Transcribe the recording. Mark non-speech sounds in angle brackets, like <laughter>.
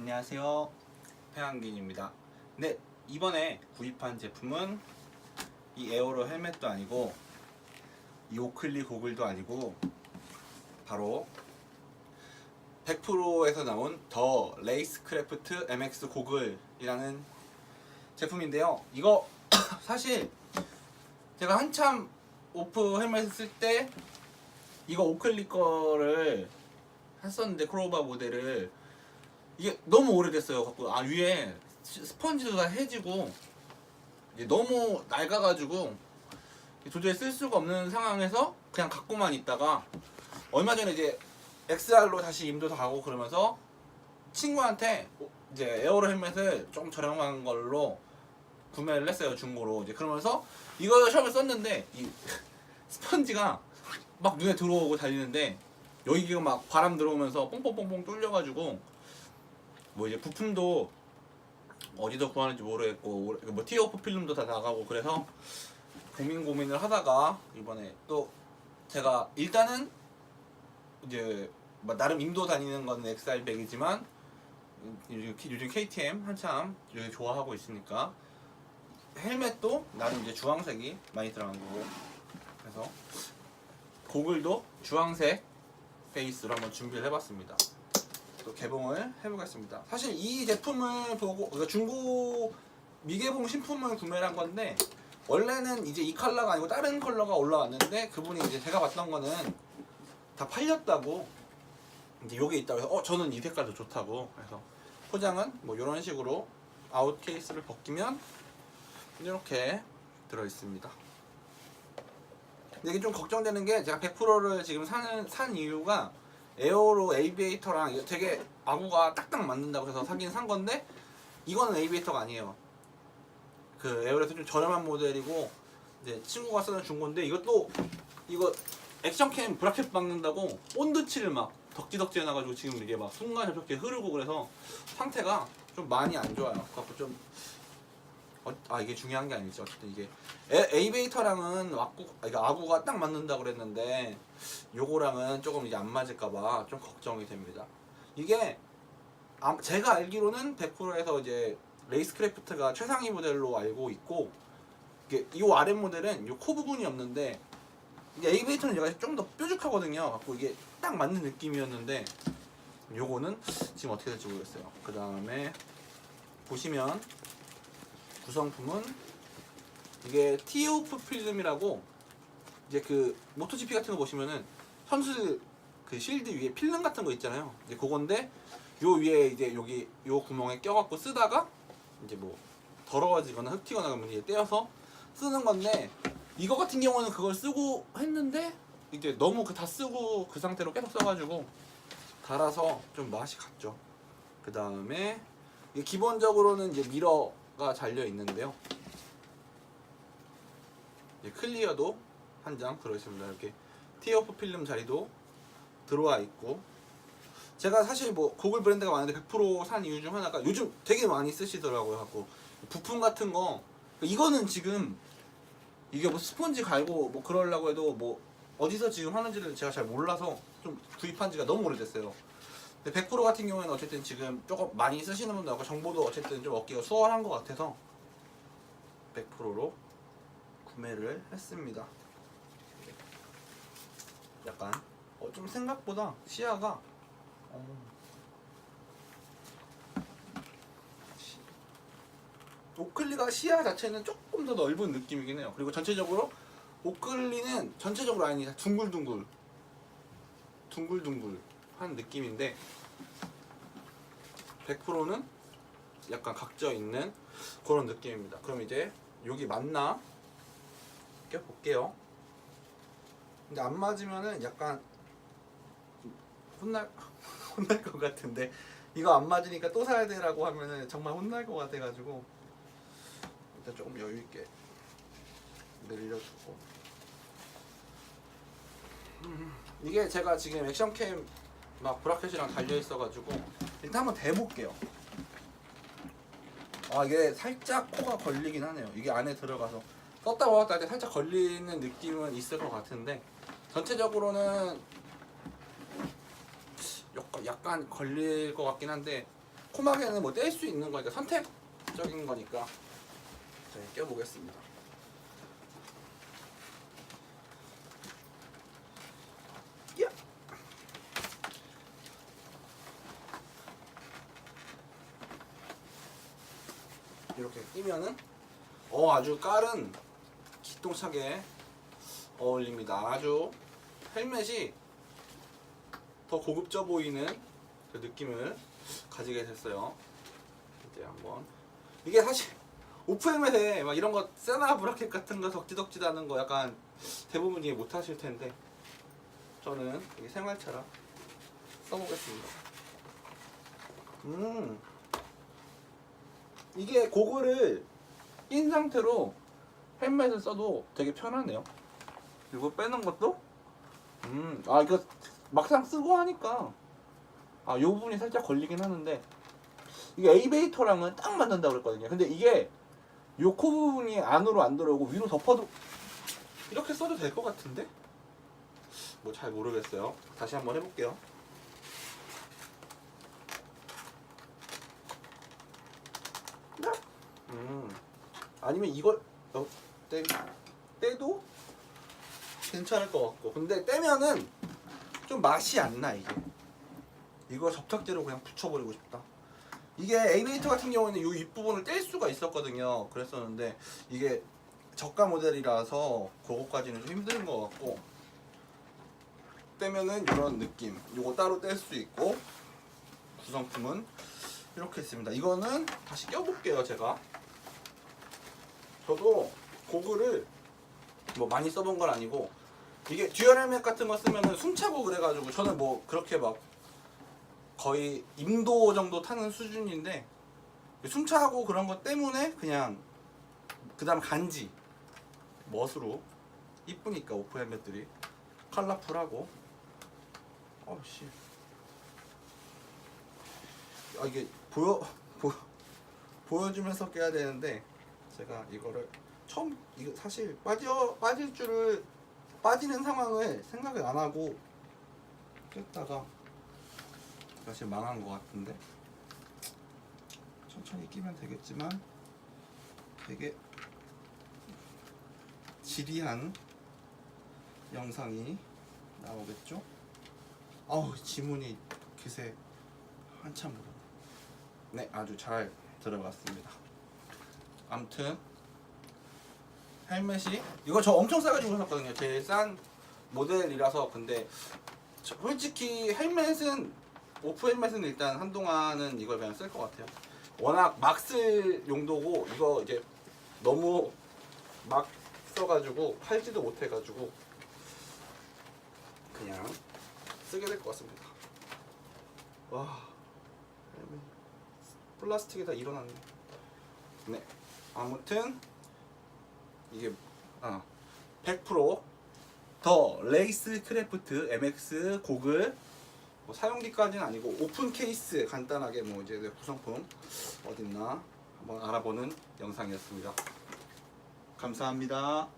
안녕하세요. 태양긴입니다. 네, 이번에 구입한 제품은 이 에어로 헬멧도 아니고 이 오클리 고글도 아니고 바로 100%에서 나온 더 레이스 크래프트 MX 고글이라는 제품인데요. 이거 <coughs> 사실 제가 한참 오프 헬멧 쓸 때 이거 오클리 거를 했었는데 크로바 모델을 이게 너무 오래됐어요. 갖고 아 위에 스펀지도 다 해지고 이게 너무 낡아가지고 도저히 쓸 수가 없는 상황에서 그냥 갖고만 있다가 얼마 전에 이제 XR로 다시 임도 다 가고 그러면서 친구한테 이제 에어로 헬멧을 좀 저렴한 걸로 구매를 했어요 중고로 이제 그러면서 이거 처음에 썼는데 이 <laughs> 스펀지가 막 눈에 들어오고 달리는데 여기가 막 바람 들어오면서 뽕뽕뽕뽕 뚫려가지고 뭐 이제 부품도 어디서 구하는지 모르겠고 뭐 티오프 필름도 다 나가고 그래서 고민 고민을 하다가 이번에 또 제가 일단은 이제 뭐 나름 임도 다니는 건 XR100이지만 요즘, KTM 한참 좋아하고 있으니까 헬멧도 나름 이제 주황색이 많이 들어간 거고 그래서 고글도 주황색 베이스로 한번 준비를 해봤습니다. 또 개봉을 해보겠습니다. 사실 이 제품을 보고 그러니까 중고 미개봉 신품을 구매를 한 건데 원래는 이제 이 컬러가 아니고 다른 컬러가 올라왔는데 그분이 이제 제가 봤던 거는 다 팔렸다고 이제 요게 있다고 해서 어 저는 이 색깔도 좋다고 그래서 포장은 뭐 이런 식으로 아웃 케이스를 벗기면 이렇게 들어 있습니다. 근데 이게 좀 걱정되는 게 제가 100%를 지금 사는 산 이유가 에어로 에이비에이터랑 이거 되게 아구가 딱딱 맞는다고 해서 사긴 산 건데 이거는 에이비에이터가 아니에요. 그 에어에서 좀 저렴한 모델이고 이제 친구가 쓰는 중고인데 이것도 이거 액션캠 브라켓 박는다고 온도치를 막 덕지덕지 해놔가지고 지금 이게 막 순간 접촉기 흐르고 그래서 상태가 좀 많이 안 좋아요. 그래갖고 좀 어, 아 이게 중요한 게 아니지 어쨌든 이게 에, 에이베이터랑은 아구, 아, 이거 아구가 딱 맞는다 그랬는데 요거랑은 조금 이제 안 맞을까봐 좀 걱정이 됩니다. 이게 아, 제가 알기로는 100%에서 이제 레이스크래프트가 최상위 모델로 알고 있고 이게 이 아래 모델은 요코 부분이 없는데 에이베이터는 얘가 좀 더 뾰족하거든요. 갖고 이게 딱 맞는 느낌이었는데 요거는 지금 어떻게 될지 모르겠어요. 그 다음에 보시면 구성품은 이게 티오프 필름이라고 이제 그 모토GP 같은 거 보시면은 선수 그 실드 위에 필름 같은 거 있잖아요. 이제 그건데 요 위에 이제 여기 요 구멍에 껴갖고 쓰다가 이제 뭐 더러워지거나 흙 튀거나 그러면 이제 떼어서 쓰는 건데 이거 같은 경우는 그걸 쓰고 했는데 이제 너무 그 다 쓰고 그 상태로 계속 써가지고 달아서 좀 맛이 갔죠. 그 다음에 기본적으로는 이제 미러 가 잘려 있는데요. 이제 클리어도 한 장 들어있습니다. 이렇게 티어프 필름 자리도 들어와 있고 제가 사실 뭐 고글 브랜드가 많은데 100%산 이유 중 하나가 요즘 되게 많이 쓰시더라고요. 갖고 부품 같은 거 이거는 지금 이게 뭐 스펀지 갈고 뭐 그러려고 해도 뭐 어디서 지금 하는지를 제가 잘 몰라서 좀 구입한 지가 너무 오래됐어요. 근데 100% 같은 경우에는 어쨌든 지금 조금 많이 쓰시는 분도 하고 정보도 어쨌든 좀 얻기가 수월한 것 같아서 100%로 구매를 했습니다. 약간 어, 좀 생각보다 시야가 어, 시- 오클리가 시야 자체는 조금 더 넓은 느낌이긴 해요. 그리고 전체적으로 오클리는 전체적으로 아니 둥글둥글 둥글둥글 한 느낌인데 100%는 약간 각져 있는 그런 느낌입니다. 그럼 이제 여기 맞나 껴볼게요. 근데 안 맞으면은 약간 혼날 <laughs> 혼날 것 같은데 이거 안 맞으니까 또 사야 되라고 하면은 정말 혼날 것 같아가지고 일단 조금 여유 있게 늘려주고 음, 이게 제가 지금 액션캠 막 브라켓이랑 달려 있어가지고 일단 한번 대볼게요. 아 이게 살짝 코가 걸리긴 하네요. 이게 안에 들어가서 썼다 먹었다 할 때 살짝 걸리는 느낌은 있을 것 같은데 전체적으로는 약간- 걸릴 것 같긴 한데 코막에는 뭐 뗄 수 있는 거니까 선택적인 거니까 자 껴보겠습니다. 이렇게 끼면은 어 아주 깔은 기똥차게 어울립니다. 아주 헬멧이 더 고급져 보이는 그 느낌을 가지게 됐어요. 이제 한번 이게 사실 오프 헬멧에 막 이런 거 세나 브라켓 같은 거 덕지덕지다는 거 약간 대부분 이해 못 하실 텐데 저는 이게 생활차라 써보겠습니다. 음 이게 고글을 낀 상태로 헬멧을 써도 되게 편하네요. 그리고 빼는 것도 음, 아 이거 막상 쓰고 하니까 아, 요 부분이 살짝 걸리긴 하는데 이게 에이베이터랑은 딱 맞는다고 그랬거든요. 근데 이게 요 코 부분이 안으로 안 들어오고 위로 덮어도 이렇게 써도 될 것 같은데? 뭐 잘 모르겠어요. 다시 한번 해볼게요. 아니면 이걸 어, 떼, 떼도 괜찮을 것 같고. 근데 떼면은 좀 맛이 안 나 이게. 이거 접착제로 그냥 붙여버리고 싶다. 이게 에이베이터 같은 경우에는 이 윗부분을 뗄 수가 있었거든요. 그랬었는데 이게 저가 모델이라서 그거까지는 좀 힘든 것 같고. 떼면은 이런 느낌. 요거 따로 뗄 수 있고 구성품은 이렇게 있습니다. 이거는 다시 껴볼게요 제가 저도 고글을 뭐 많이 써본 건 아니고 이게 듀얼 헬멧 같은 거 쓰면은 숨차고 그래가지고 저는 뭐 그렇게 막 거의 임도 정도 타는 수준인데 숨차고 그런 것 때문에 그냥 그 다음 간지 멋으로 이쁘니까 오프 헬멧들이 컬러풀하고. 어씨. 아 이게 보여 <laughs> 보, 보여주면서 껴야 되는데 제가 이거를 처음 이거 사실 빠져 빠질 줄을 빠지는 상황을 생각을 안 하고 꼈다가 사실 망한 것 같은데 천천히 끼면 되겠지만 되게 지리한 영상이 나오겠죠? 아우 지문이 그새 한참 물어. 네, 아주 잘 들어갔습니다. 암튼 헬멧이 이거 저 엄청 싸가지고 샀거든요. 제일 싼 모델이라서 근데 저- 솔직히 헬멧은 오프 헬멧은 일단 한동안은 이걸 그냥 쓸 것 같아요. 워낙 막 쓸 용도고 이거 이제 너무 막 써가지고 팔지도 못해가지고 그냥 쓰게 될 것 같습니다. 와 헬멧 플라스틱이 다 일어났네. 네 아무튼 이게 아, 100%더 레이스 크래프트 MX 고글 뭐 사용기까지는 아니고 오픈 케이스 간단하게 뭐 이제 구성품 어딨나 한번 알아보는 영상이었습니다. 감사합니다.